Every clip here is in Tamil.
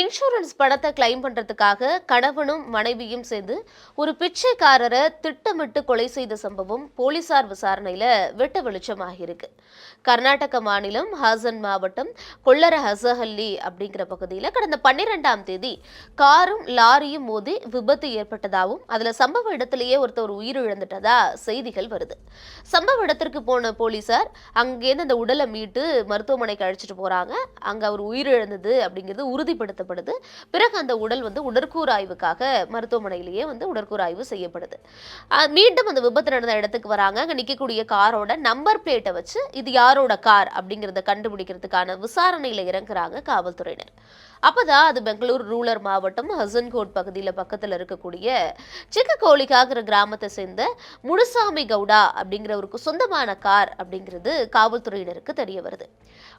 இன்சூரன்ஸ் பணத்தை கிளைம் பண்றதுக்காக கணவனும் மனைவியும் சேர்ந்து ஒரு பிச்சைக்காரரை திட்டமிட்டு கொலை செய்த சம்பவம் போலீசார் விசாரணையில வெட்ட வெளிச்சமாகியிருக்கு. கர்நாடக மாநிலம் ஹாசன் மாவட்டம் கொள்ளர ஹசஹல்லி அப்படிங்கிற பகுதியில் கடந்த பன்னிரெண்டாம் தேதி காரும் லாரியும் மோதி விபத்து ஏற்பட்டதாகவும் அதுல சம்பவ இடத்திலேயே ஒருத்தர் உயிரிழந்துட்டதா செய்திகள் வருது. சம்பவ இடத்திற்கு போன போலீசார் அங்கேருந்து அந்த உடலை மீட்டு மருத்துவமனைக்கு அழைச்சிட்டு போறாங்க. அங்க அவர் உயிரிழந்தது அப்படிங்கிறது உறுதிப்படுத்தப்படுது பிறகு அந்த உடல் வந்து உடற்கூறாய்வுக்காக மருத்துவமனையிலேயே வந்து உடற்கூறாய்வு செய்யப்படுது. மீண்டும் அந்த விபத்து நடந்த இடத்துக்கு வராங்க. அங்க நிற்கக்கூடிய காரோட நம்பர் பிளேட்டை வச்சு இது யாரோட கார் அப்படிங்கிறத கண்டுபிடிக்கிறதுக்கான விசாரணையில் இறங்குறாங்க காவல்துறையினர். அப்போதான் அது பெங்களூர் ரூரல் மாவட்டம் ஹசன்கோட் பகுதியில் பக்கத்தில் இருக்கக்கூடிய சிக்ககோலிக்காகிற கிராமத்தை சேர்ந்த முனுசாமி கவுடா அப்படிங்கிறவருக்கு சொந்தமான கார் அப்படிங்கிறது காவல்துறையினருக்கு தெரிய வருது.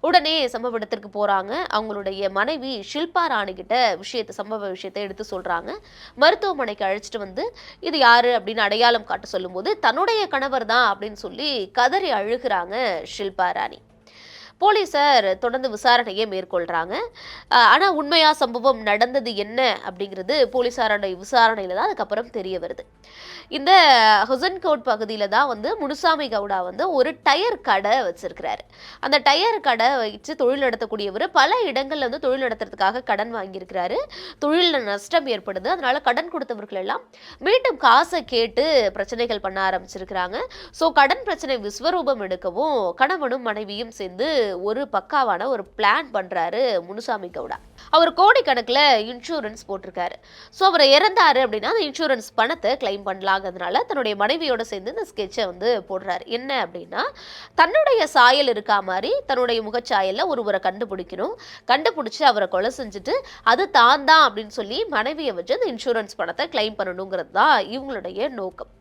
உடனே சம்பவ இடத்திற்கு போகிறாங்க அவங்களுடைய மனைவி ஷில்பா ராணி கிட்ட விஷயத்தை சம்பவ விஷயத்தை எடுத்து சொல்கிறாங்க மருத்துவமனைக்கு அழைச்சிட்டு வந்து இது யாரு? அப்படின்னு அடையாளம் காட்ட சொல்லும்போது தன்னுடைய கணவர் தான் அப்படின்னு சொல்லி கதறி அழுகிறாங்க ஷில்பா ராணி. போலீஸார் தொடர்ந்து விசாரணையை மேற்கொள்கிறாங்க ஆனால் உண்மையாக சம்பவம் நடந்தது என்ன அப்படிங்கிறது போலீசாரோட விசாரணையில் தான் அதுக்கப்புறம் தெரிய வருது. இந்த ஹொசன்கோட் பகுதியில் தான் வந்து முனுசாமி கவுடா வந்து ஒரு டயர் கடை வச்சிருக்கிறாரு. அந்த டயர் கடை வச்சு தொழில் நடத்தக்கூடியவர் பல இடங்களில் வந்து தொழில் நடத்துறதுக்காக கடன் வாங்கியிருக்கிறாரு. தொழிலில் நஷ்டம் ஏற்படுது. அதனால கடன் கொடுத்தவர்கள் எல்லாம் மீண்டும் காசை கேட்டு பிரச்சனைகள் பண்ண ஆரம்பிச்சிருக்கிறாங்க. ஸோ கடன் பிரச்சனை விஸ்வரூபம் எடுக்கவும் கணவனும் மனைவியும் சேர்ந்து ஒரு பக்காவான ஒரு பிளான் பண்ணுறாரு முனுசாமி கவுடா. அவர் கோடிக்கணக்கில் இன்சூரன்ஸ் போட்டிருக்காரு. ஸோ அவர் இறந்தாரு அப்படின்னா அந்த இன்சூரன்ஸ் பணத்தை கிளைம் பண்ணலாங்கிறதுனால தன்னுடைய மனைவியோட சேர்ந்து இந்த ஸ்கெட்சை வந்து போடுறாரு. என்ன அப்படின்னா தன்னுடைய சாயல் இருக்கா மாதிரி தன்னுடைய முகச்சாயல்ல ஒருவரை கண்டுபிடிக்கணும். கண்டுபிடிச்சி அவரை கொலை செஞ்சுட்டு அது தான் தான் அப்படின்னு சொல்லி மனைவியை வச்சு அந்த இன்சூரன்ஸ் பணத்தை கிளைம் பண்ணணுங்கிறது தான் இவங்களுடைய நோக்கம்.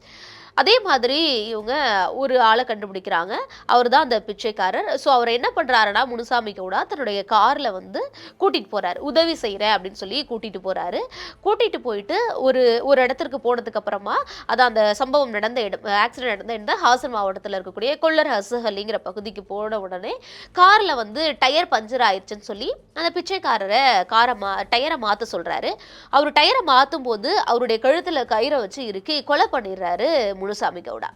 அதே மாதிரி இவங்க ஒரு ஆளை கண்டுபிடிக்கிறாங்க. அவர் தான் அந்த பிச்சைக்காரர். ஸோ அவர் என்ன பண்ணுறாருன்னா முனுசாமி கவுடா தன்னுடைய காரில் வந்து கூட்டிகிட்டு போகிறாரு உதவி செய்கிறேன் அப்படின்னு சொல்லி கூட்டிகிட்டு போகிறாரு கூட்டிகிட்டு போயிட்டு ஒரு ஒரு இடத்திற்கு போனதுக்கப்புறமா அது அதான் அந்த சம்பவம் நடந்த இடம் ஆக்சிடென்ட் நடந்த இடம் ஹாசன் மாவட்டத்தில் இருக்கக்கூடிய கொல்லர் ஹசுஹலிங்கிற பகுதிக்கு போன உடனே காரில் வந்து டயர் பஞ்சர் ஆயிடுச்சுன்னு சொல்லி அந்த பிச்சைக்காரரை காரை மா டயரை மாற்ற சொல்கிறாரு அவர் டயரை மாற்றும் போது அவருடைய கழுத்தில் கயிறை வச்சு இறுக்கி கொலை பண்ணிடுறாரு முனுசாமி கவுடா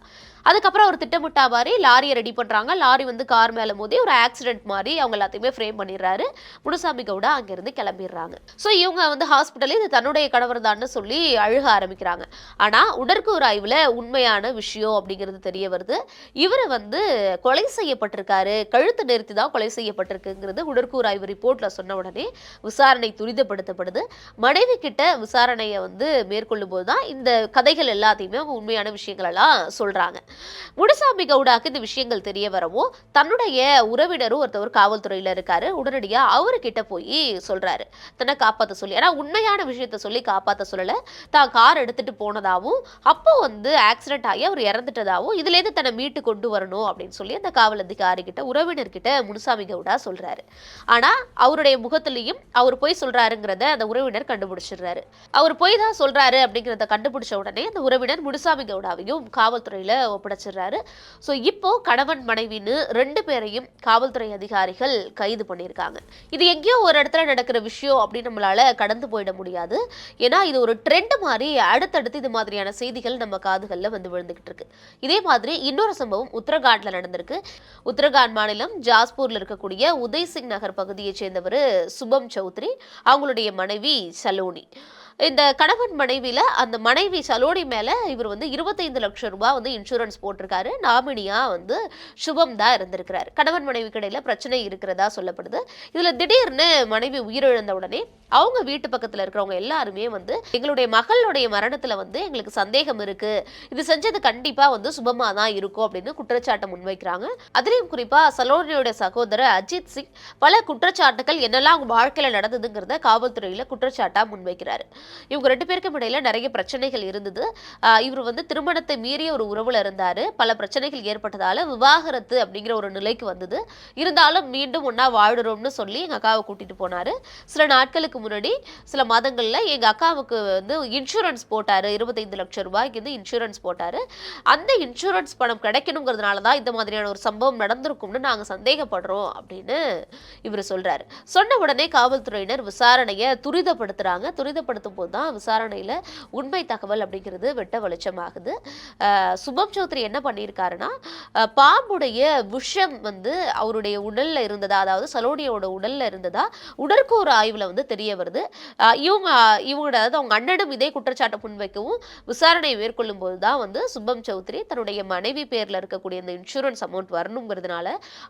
அதுக்கப்புறம் அவர் திட்டமிட்டா மாதிரி லாரியை ரெடி பண்ணுறாங்க லாரி வந்து கார் மேலே மோதி ஒரு ஆக்சிடென்ட் மாதிரி அவங்க எல்லாத்தையுமே ஃப்ரேம் பண்ணிடுறாரு. முனுசாமி கவுடா அங்கேருந்து கிளம்பிடுறாங்க. ஸோ இவங்க வந்து ஹாஸ்பிட்டலில் இது தன்னுடைய கணவர் தான்னு சொல்லி அழுக ஆரம்பிக்கிறாங்க. ஆனால் உடற்கூறு ஆய்வில் உண்மையான விஷயம் அப்படிங்கிறது தெரிய வருது. இவரை வந்து கொலை செய்யப்பட்டிருக்காரு. கழுத்து நிறுத்தி தான் கொலை செய்யப்பட்டிருக்குங்கிறது உடற்கூறு ஆய்வு ரிப்போர்ட்டில் சொன்ன உடனே விசாரணை துரிதப்படுத்தப்படுது. மனைவி கிட்ட விசாரணையை வந்து மேற்கொள்ளும் போது தான் இந்த கதைகள் எல்லாத்தையுமே அவங்க உண்மையான விஷயங்களெல்லாம் சொல்கிறாங்க முனுசாமி கவுடாக்கு இந்த விஷயங்கள் தெரிய வரவும் தன்னுடைய உறவினரும் ஒருத்தவர் காவல்துறையில் இருக்காரு. உடனடியாக அவர்கிட்ட போய் சொல்கிறாரு தன்னை காப்பாற்ற சொல்லி. ஏன்னா உண்மையான விஷயத்த சொல்லி காப்பாற்ற சொல்லலை. தான் கார் எடுத்துகிட்டு போனதாகவும் அப்போ வந்து ஆக்சிடென்ட் ஆகி அவர் இறந்துட்டதாகவும் இதுலேருந்து தன்னை மீட்டு கொண்டு வரணும் அப்படின்னு சொல்லி அந்த காவல் அதிகாரி கிட்ட உறவினர்கிட்ட முனுசாமி கவுடா சொல்கிறாரு ஆனா அவருடைய முகத்துலேயும் அவர் போய் சொல்கிறாருங்கிறத அந்த உறவினர் கண்டுபிடிச்சிடுறாரு. அவர் போய் தான் சொல்றாரு அப்படிங்கிறத கண்டுபிடிச்ச உடனே அந்த உறவினர் முனுசாமி கவுடாவையும் காவல்துறையில் ஒப்படைச்சிடுறாரு ஸோ இப்போ கணவன் மனைவின்னு ரெண்டு பேரையும் காவல்துறை அதிகாரிகள் கைது பண்ணியிருக்காங்க. இது எங்கேயோ ஒரு இடத்துல நடக்கிற விஷயம் அப்படின்னு நம்மளால கடந்து போயிட முடியாது. ஏன்னா இது ஒரு ட்ரெண்ட் மாதிரி அடுத்தடுத்து இது மாதிரியான செய்திகள் நம்ம காதுகளில் வந்து விழுந்துகிட்டு இருக்கு. இதே மாதிரி இன்னொரு சம்பவம் உத்தரகாண்ட்ல நடந்திருக்கு. உத்தரகாண்ட் மாநிலம் ஜாஸ்பூர்ல இருக்கக்கூடிய உதய் சிங் நகர் பகுதியைச் சேர்ந்தவர் சுபம் சௌத்ரி அவங்களுடைய மனைவி சலோனி. இந்த கணவன் மனைவியில் அந்த மனைவி சலோனி மேலே இவர் வந்து இருபத்தைந்து லட்சம் ரூபாய் வந்து இன்சூரன்ஸ் போட்டிருக்காரு. நாமினியாக வந்து சுபம் தான் இருந்திருக்கிறார். கணவன் மனைவி கடையில் பிரச்சனை இருக்கிறதா சொல்லப்படுது. இதில் திடீர்னு மனைவி உயிரிழந்த உடனே அவங்க வீட்டு பக்கத்தில் இருக்கிறவங்க எல்லாருமே வந்து எங்களுடைய மகளுடைய மரணத்தில் வந்து எங்களுக்கு சந்தேகம் இருக்கு. இது செஞ்சது கண்டிப்பாக வந்து சுபமாக தான் இருக்கும் அப்படின்னு குற்றச்சாட்டை முன்வைக்கிறாங்க. அதுலேயும் குறிப்பாக சலோனியோட சகோதரர் அஜித் சிங் பல குற்றச்சாட்டுகள் என்னெல்லாம் அவங்க வாழ்க்கையில் நடந்ததுங்கிறத காவல்துறையில் குற்றச்சாட்டாக முன்வைக்கிறாரு. இவங்க ரெண்டு பேருக்கும் இடையில நிறைய பிரச்சனைகள் இருந்தது. இவர் வந்து திருமணத்தை மீறிய ஒரு உறவுல இருந்தாரு. பல பிரச்சனைகள் ஏற்பட்டதால விவாகரத்து அப்படிங்கிற ஒரு நிலைக்கு வந்தது. இருந்தாலும் மீண்டும் ஒன்னா வாழுறோம்னு சொல்லி எங்க அக்காவை கூட்டிட்டு போனாரு. சில நாட்களுக்கு முன்னாடி சில மாதங்கள்ல எங்க அக்காவுக்கு வந்து இன்சூரன்ஸ் போட்டாரு. இருபத்தைந்து லட்சம் ரூபாய்க்கு வந்து இன்சூரன்ஸ் போட்டாரு. அந்த இன்சூரன்ஸ் பணம் கிடைக்கணுங்கிறதுனால தான் இந்த மாதிரியான ஒரு சம்பவம் நடந்திருக்கும்னு நாங்க சந்தேகப்படுறோம் அப்படின்னு இவர் சொல்றாரு. சொன்ன உடனே காவல்துறையினர் விசாரணையை துரிதப்படுத்துறாங்க. துரிதப்படுத்தும் போது தான் விசாரணையில் உண்மை தகவல் அப்படிங்கிறது வெட்ட வெளிச்சமாகுது. சுபம் சௌத்ரி என்ன பண்ணியிருக்காருன்னா பாம்புடைய விஷம் வந்து அவருடைய உடல்ல இருந்ததா அதாவது சலோனியோட உடலில் இருந்ததா உடற்கூறு ஆய்வுல வந்து தெரிய வருது. அஹ் இவங்க இவங்களோட அதாவது அவங்க அண்ணனும் இதே குற்றச்சாட்டை முன்வைக்கவும் விசாரணை மேற்கொள்ளும் போது தான் வந்து சுபம் சௌத்ரி தன்னுடைய மனைவி பேர்ல இருக்கக்கூடிய இந்த இன்சூரன்ஸ் அமௌண்ட் வரணுங்கிறதுனால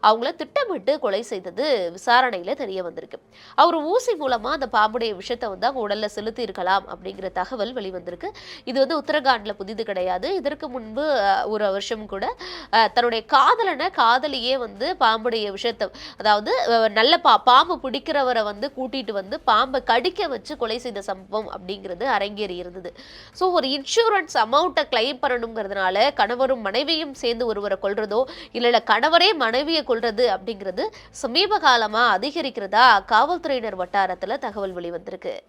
அவங்கள திட்டமிட்டு கொலை செய்தது விசாரணையில் தெரிய வந்திருக்கு. அவர் ஊசி மூலமா அந்த பாம்புடைய விஷத்தை வந்து அவங்க உடல்ல செலுத்தி இருக்கலாம் அப்படிங்கிற தகவல் வெளிவந்திருக்கு. இது வந்து உத்தரகாண்டில் புதிது கிடையாது. இதற்கு முன்பு ஒரு வருஷம் கூட தன்னுடைய காதலனை காதலியே வந்து பாம்புடைய விஷயத்தை அதாவது நல்ல பா பாம்பு பிடிக்கிறவரை வந்து கூட்டிட்டு வந்து பாம்பை கடிக்க வச்சு கொலை செய்த சம்பவம் அப்படிங்கிறது அரங்கேறி இருந்தது. ஸோ ஒரு இன்சூரன்ஸ் அமௌண்ட்டை கிளைம் பண்ணணுங்கிறதுனால கணவரும் மனைவியும் சேர்ந்து ஒருவரை கொல்றதோ இல்லை இல்லை கணவரே மனைவியை கொள்றது அப்படிங்கிறது சமீப காலமாக அதிகரிக்கிறதா காவல்துறையினர் வட்டாரத்தில் தகவல் வெளிவந்திருக்கு.